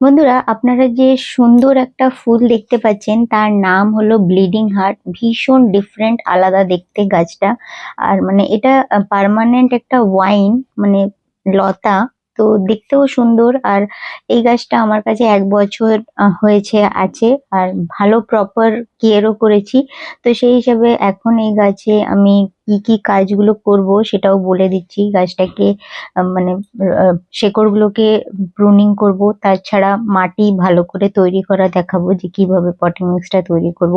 বন্ধুরা, আপনারা যে সুন্দর একটা ফুল দেখতে পাচ্ছেন, তার নাম হলো ব্লিডিং হার্ট। ভীষণ ডিফারেন্ট আলাদা দেখতে গাছটা। আর মানে এটা পার্মানেন্ট একটা ওয়াইন মানে লতা। তো দেখতেও সুন্দর। আর এই গাছটা আমার কাছে এক বছর হয়েছে, আছে। আর ভালো প্রপার কেয়ারও করেছি। তো সেই হিসাবে এখন এই গাছে আমি কি কি কাজগুলো করব সেটাও বলে দিচ্ছি। গাছটাকে মানে শেকড়গুলোকে প্রুনিং করব। তাছাড়া মাটি ভালো করে তৈরি করা দেখাবো যে কীভাবে পটিং মিক্সটা তৈরি করব।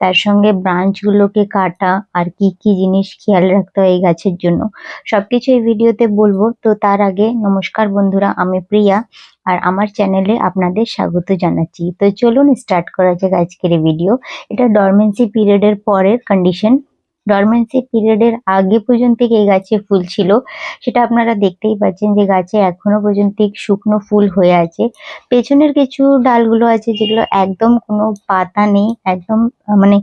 তার সঙ্গে ব্রাঞ্চ গুলোকে কাটা আর কি কি জিনিস খেয়াল রাখতে হয় এই গাছের জন্য। সবকিছু এই ভিডিওতে বলব। তো তার আগে নমস্কার বন্ধুরা, আমি প্রিয়া আর আমার চ্যানেলে আপনাদের স্বাগত জানাচ্ছি। তো চলুন স্টার্ট করা যাক আজকের ভিডিও এটা ডরমেন্সি পিরিয়ডের পরের কন্ডিশন ডরমেন্সি পিরিয়ডের আগে পর্যন্ত এই গাছে ফুল ছিল, সেটা আপনারা দেখতেই পাচ্ছেন যে গাছে এখনও পর্যন্ত শুকনো ফুল হয়ে আছে। পেছনের কিছু ডালগুলো আছে যেগুলো একদম কোনো পাতা নেই, একদম মানে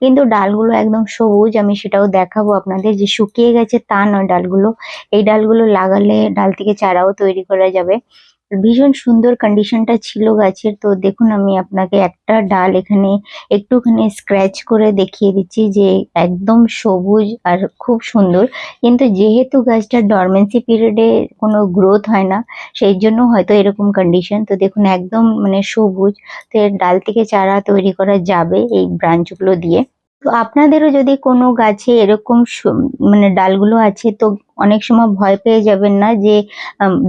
কিন্তু ডালগুলো একদম সবুজ। আমি সেটাও দেখাবো আপনাদের যে শুকিয়ে গেছে তা নয় ডালগুলো। এই ডালগুলো লাগালে ডাল থেকে চারাও তৈরি করা যাবে। ভীষণ সুন্দর কন্ডিশনটা ছিল গাছের। তো দেখুন, আমি আপনাকে একটা ডাল এখানে একটুখানি স্ক্র্যাচ করে দেখিয়ে দিচ্ছি যে একদম সবুজ আর খুব সুন্দর। কিন্তু যেহেতু গাছটার ডরমেন্সি পিরিয়ডে কোনো গ্রোথ হয় না, সেই জন্য হয়তো এরকম কন্ডিশন তো দেখুন, একদম মানে সবুজ। তো এর ডাল থেকে চারা তৈরি করা যাবে এই ব্রাঞ্চগুলো দিয়ে। তো আপনাদেরও যদি কোনো গাছে এরকম মানে ডালগুলো আছে, তো অনেক সময় ভয় পেয়ে যাবেন না যে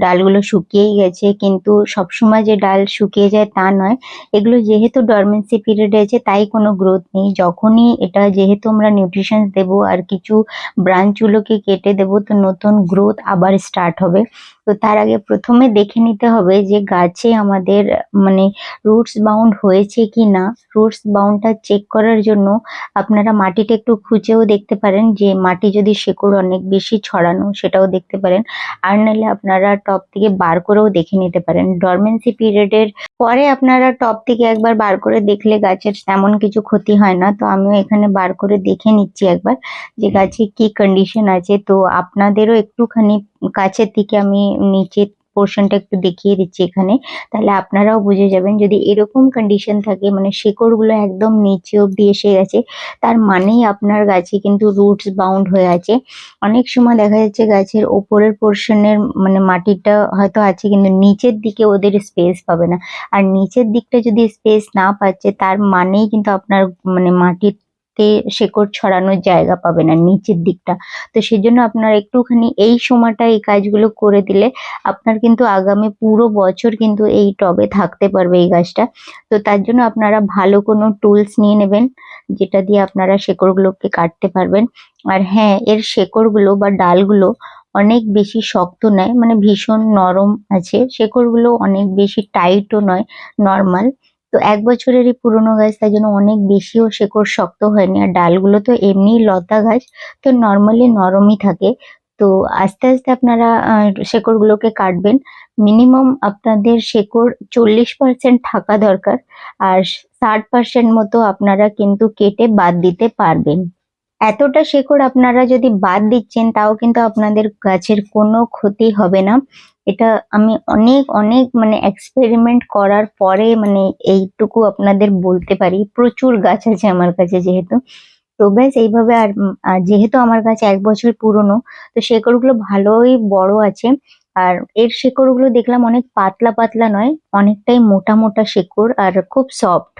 ডালগুলো শুকিয়েই গেছে, কিন্তু সবসময় যে ডাল শুকিয়ে যায় তা নয়। এগুলো যেহেতু ডরমেন্সি পিরিয়ডে আছে, তাই কোনো গ্রোথ নেই। যখনই এটা যেহেতু আমরা নিউট্রিশন দেব আর কিছু ব্রাঞ্চগুলোকে কেটে দেব, তো নতুন গ্রোথ আবার স্টার্ট হবে। তো তার আগে প্রথমে দেখে নিতে হবে যে গাছে আমাদের মানে রুটস বাউন্ড হয়েছে কি না। রুটস বাউন্ডটা চেক করার জন্য আপনারা মাটিটা একটু খুঁজেও দেখতে পারেন যে মাটি যদি শেকড় অনেক বেশি ছড়ানো সেটাও দেখতে পারেন। আর নাহলে আপনারা টপ থেকে বার করেও দেখে নিতে পারেন। ডরমেন্সি পিরিয়ডের পরে আপনারা টপ থেকে একবার বার করে দেখলে গাছের তেমন কিছু ক্ষতি হয় না। তো আমিও এখানে বার করে দেখে নিচ্ছি একবার যে গাছে কি কন্ডিশন আছে। তো আপনাদেরও একটুখানি কাছের থেকে আমি নিচে পোর্শনটা একটু দেখিয়ে দিচ্ছি এখানে। তাহলে আপনারাও বুঝে যাবেন যদি এরকম কন্ডিশন থাকে মানে শেকড়গুলো একদম নিচে অব্দি এসে গেছে, তার মানেই আপনার গাছে কিন্তু রুটস বাউন্ড হয়ে আছে। অনেক সময় দেখা যাচ্ছে গাছের ওপরের পোর্শনের মানে মাটিটা হয়তো আছে, কিন্তু নিচের দিকে ওদের স্পেস পাবে না। আর নিচের দিকটা যদি স্পেস না পাচ্ছে, তার মানেই কিন্তু আপনার মানে মাটিতে শেকড় ছড়ানোর জায়গা পাবে না, নিচের দিকটা। তো সেজন্য আপনার একটুখানি এই সময়টা এই কাজগুলো করে দিলে আপনার কিন্তু আগামী পুরো বছর কিন্তু এই টবে থাকতে পারবে এই গাছটা। তো তার জন্য আপনারা ভালো কোনো টুলস নিয়ে নেবেন, যেটা দিয়ে আপনারা শেকড়গুলোকে কাটতে পারবেন। আর হ্যাঁ এর শেকড়গুলো বা ডালগুলো অনেক বেশি শক্ত নয় মানে ভীষণ নরম আছে। শেকড়গুলো অনেক বেশি টাইটও নয়, নর্মাল। তো এক বছরেরই পুরনো গাছ তাই জন্য অনেক বেশিও শেকড় শক্ত হয়নি। আর ডালগুলো তো এমনি লতা গাছ, তো নর্মালি নরমই থাকে। তো আস্তে আস্তে আপনারা শেকড়গুলোকে কাটবেন। মিনিমাম আপনাদের শেকড় চল্লিশ পার্সেন্ট থাকা দরকার। আর ষাট পার্সেন্ট মতো আপনারা কিন্তু কেটে বাদ দিতে পারবেন। এতটা শেকড় আপনারা যদি বাদ দিচ্ছেন, তাও কিন্তু আপনাদের গাছের কোনো ক্ষতি হবে না। এটা আমি অনেক অনেক মানে এক্সপেরিমেন্ট করার পরে মানে এইটুকু আপনাদের বলতে পারি। প্রচুর গাছ আছে আমার কাছে যেহেতু। তো ব্যাস, এইভাবে আর যেহেতু আমার কাছে এক বছর পুরনো, তো শেকড়গুলো ভালোই বড় আছে। আর এর শেকড়গুলো দেখলাম অনেক পাতলা পাতলা নয়, অনেকটাই মোটা মোটা শেকড় আর খুব সফট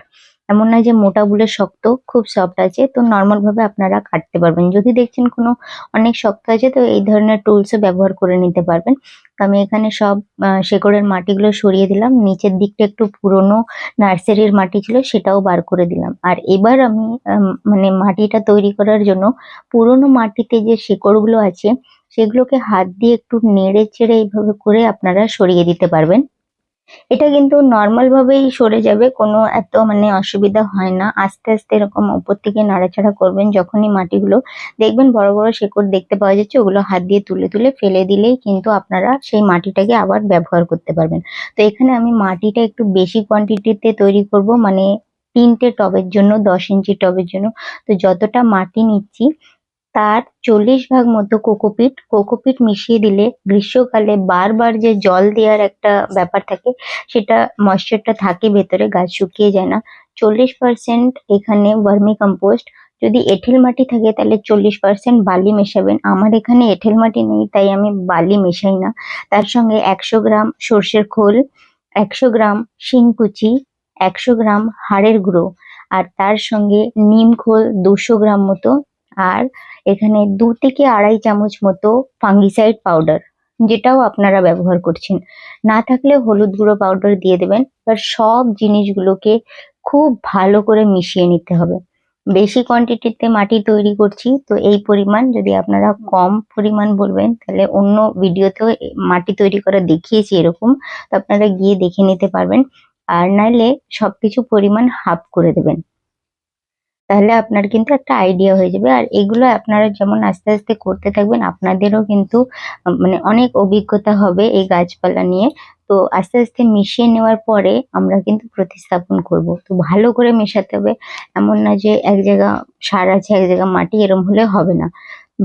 এমন নয় যে মোটা বলে শক্ত খুব সফট আছে। তো নর্মাল ভাবে আপনারা কাটতে পারবেন। যদি দেখছেন কোনো অনেক শক্ত আছে তো এই ধরনের টুলসও ব্যবহার করে নিতে পারবেন। তো আমি এখানে সব শেকড়ের মাটিগুলো সরিয়ে দিলাম। নিচের দিকটা একটু পুরনো নার্সারির মাটি ছিল সেটাও বার করে দিলাম। আর এবার আম, মানে মাটিটা তৈরি করার জন্য পুরনো মাটিতে যে শেকড়গুলো আছে সেগুলোকে হাত দিয়ে একটু নেড়ে চেড়ে এইভাবে করে আপনারা সরিয়ে দিতে পারবেন। এটা কিন্তু নর্মাল ভাবেই সরে যাবে, কোনো এত মানে অসুবিধা হয় না। আস্তে আস্তে এরকম উপর থেকে নাড়াচাড়া করবেন যখনই মাটিগুলো দেখবেন বড় বড় শেকড় দেখতে পাওয়া যাচ্ছে, ওগুলো হাত দিয়ে তুলে তুলে ফেলে দিলেই কিন্তু আপনারা সেই মাটিটাকে আবার ব্যবহার করতে পারবেন। তো এখানে আমি মাটিটা একটু বেশি কোয়ান্টিটিতে তৈরি করব মানে তিনটে টবের জন্য, দশ ইঞ্চি টবের জন্য। তো যতটা মাটি নিচ্ছি তার চল্লিশ ভাগ মতো কোকোপিট কোকোপিট মিশিয়ে দিলে গ্রীষ্মকালে বারবার যে জল দেওয়ার একটা ব্যাপার থাকে, সেটা ময়েশ্চারটা থাকে ভেতরে, গাছ শুকিয়ে যায় না। চল্লিশ পার্সেন্ট এখানে ভার্মি কম্পোস্ট যদি এঁঠেল মাটি থাকে, তাহলে চল্লিশ পার্সেন্ট বালি মেশাবেন। আমার এখানে এঁঠেল মাটি নেই, তাই আমি বালি মেশাই না। তার সঙ্গে একশো গ্রাম সর্ষের খোল, একশো গ্রাম শিংকুচি, একশো গ্রাম হাড়ের গুঁড়ো। আর তার সঙ্গে নিম খোল, দুশো গ্রাম মতো আর এখানে দু থেকে আড়াই চামচ মতো ফাঙ্গিসাইড পাউডার যেটাও আপনারা ব্যবহার করছেন। না থাকলে হলুদ গুঁড়ো পাউডার দিয়ে দেবেন, এবার সব জিনিসগুলোকে খুব ভালো করে মিশিয়ে নিতে হবে। বেশি কোয়ান্টিটিতে মাটি তৈরি করছি, তো এই পরিমাণ যদি আপনারা কম পরিমাণ বলবেন, তাহলে অন্য ভিডিওতেও মাটি তৈরি করা দেখিয়েছি এরকম, তো আপনারা গিয়ে দেখে নিতে পারবেন। আর নাইলে সবকিছু পরিমাণ হাফ করে দেবেন। তাহলে আপনার কিন্তু একটা আইডিয়া হয়ে যাবে। আর এগুলো আপনারা যেমন আস্তে আস্তে করতে থাকবেন, আপনাদেরও কিন্তু মানে অনেক অভিজ্ঞতা হবে এই গাছপালা নিয়ে। তো আস্তে আস্তে মিশিয়ে নেওয়ার পরে আমরা কিন্তু প্রতিস্থাপন করব। তো ভালো করে মেশাতে হবে। এমন না যে এক জায়গা সার আছে, এক জায়গা মাটি এরম হলে হবে না।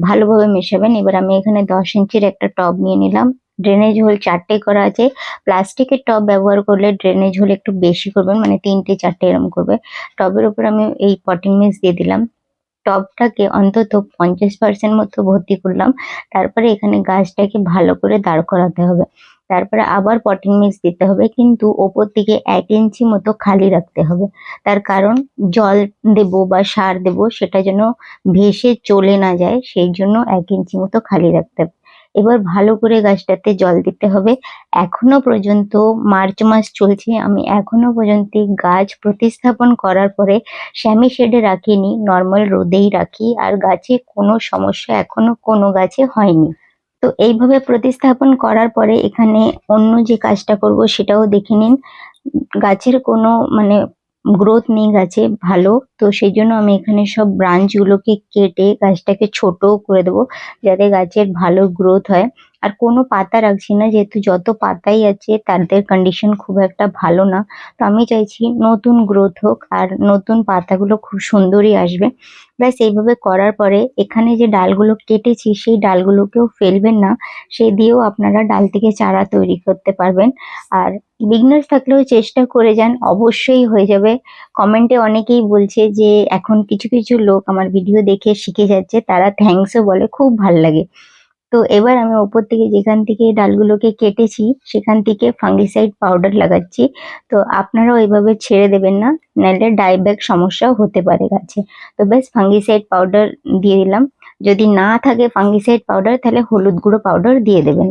ভালোভাবে মেশাবেন। এবার আমি এখানে দশ ইঞ্চির একটা টব নিয়ে নিলাম। ড্রেনেজ হোল চারটে করা আছে। প্লাস্টিকের টব ব্যবহার করলে ড্রেনেজ হোল একটু বেশি করবেন মানে তিনটে চারটে এরকম করবে। টবের উপর আমি এই পটিং মিক্স দিয়ে দিলাম। টবটাকে অন্তত পঞ্চাশ পার্সেন্ট মতো ভর্তি করলাম। তারপরে এখানে গাছটাকে ভালো করে দাঁড় করাতে হবে। তারপরে আবার পটিং মিক্স দিতে হবে, কিন্তু ওপর থেকে এক ইঞ্চি মতো খালি রাখতে হবে। তার কারণ জল দেবো বা সার দেবো, সেটা যেন ভেসে চলে না যায়, সেই জন্য এক ইঞ্চি মতো খালি রাখতে হবে এবার ভালো করে গাছটাতে জল দিতে হবে। এখনও পর্যন্ত মার্চ মাস চলছে, আমি এখনও পর্যন্ত গাছ প্রতিস্থাপন করার পরে শ্যামি শেডে রাখিনি, নর্মাল রোদেই রাখি, আর গাছে কোনো সমস্যা এখনও কোনো গাছে হয়নি। তো এইভাবে প্রতিস্থাপন করার পরে এখানে অন্য যে কাজটা করব সেটাও দেখে নিন। গাছের কোনো মানে গ্রোথ নেই গাছে, ভালো। তো সেই জন্য আমি এখানে সব ব্রাঞ্চগুলোকে কেটে গাছটাকে ছোট করে দেবো, যাতে গাছের ভালো গ্রোথ হয়। আর কোনো পাতা রাখছি না, যেহেতু যত পাতাই আছে তাদের কন্ডিশন খুব একটা ভালো না। তো আমি চাইছি নতুন গ্রোথ হোক আর নতুন পাতাগুলো খুব সুন্দরই আসবে। ব্যাস, এইভাবে করার পরে এখানে যে ডালগুলো কেটেছি, সেই ডালগুলোকেও ফেলবেন না। সেই দিয়েও আপনারা ডাল থেকে চারা তৈরি করতে পারবেন। আর বিগনার্স থাকলেও চেষ্টা করে যান, অবশ্যই হয়ে যাবে। কমেন্টে অনেকেই বলছে যে, এখন কিছু কিছু লোক আমার ভিডিও দেখে শিখে যাচ্ছে, তারা থ্যাঙ্কসও বলে, খুব ভালো লাগে। তো এবার আমি ওপর থেকে যেখান থেকে ডালগুলোকে কেটেছি, সেখান থেকে ফাঙ্গিসাইড পাউডার লাগাচ্ছি। তো আপনারাও এভাবে ছেড়ে দেবেন না নাহলে ডাইব্যাক সমস্যাও হতে পারে গাছে। তো ব্যাস ফাঙ্গিসাইড পাউডার দিয়ে দিলাম। যদি না থাকে ফাঙ্গিসাইড পাউডার তাহলে হলুদ গুঁড়ো পাউডার দিয়ে দেবেন।